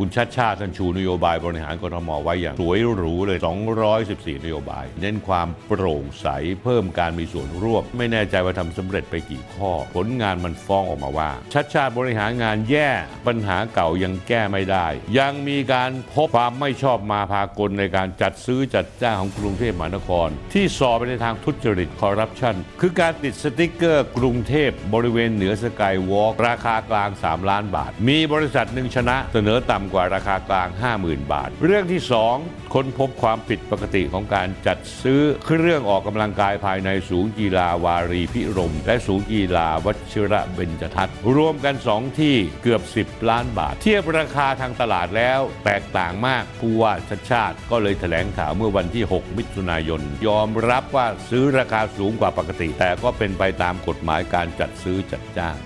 คุณชัดชาติท่านชูนโยบายบริหารกรทมไว้อย่างสวยหรูเลย 214 นโยบาย เน้นความโปร่งใสเพิ่มการมีส่วนร่วม ไม่แน่ใจว่าทำสำเร็จไปกี่ข้อ ผลงานมันฟ้องออกมาว่า ชัดชาติบริหารงานแย่ปัญหาเก่ายังแก้ไม่ได้ ยังมีการพบความไม่ชอบมาพากลในการจัดซื้อจัดจ้างของกรุงเทพมหานคร ที่สอบไปในทางทุจริตคอร์รัปชันคือการติดสติ๊กเกอร์กรุงเทพบริเวณเหนือสกายวอล์กราคากลาง 3 ล้านบาท มีบริษัทหนึ่งชนะเสนอต่ำกว่าราคากลาง 50,000 บาท เรื่องที่ 2 ค้นพบความผิดปกติของการจัดซื้อเครื่องออกกำลังกายภายในศูนย์กีฬาวารีพิรม และศูนย์กีฬาวัชิระเบญจทัศน์รวมกัน 2 ที่เกือบ 10 ล้านบาท เทียบราคาทางตลาดแล้วแตกต่างมากผู้ว่าชัดชาติก็เลยแถลงข่าวเมื่อวันที่ 6 มิถุนายน ยอมรับว่าซื้อราคาสูงกว่าปกติ แต่ก็เป็นไปตามกฎหมายการจัดซื้อจัดจ้าง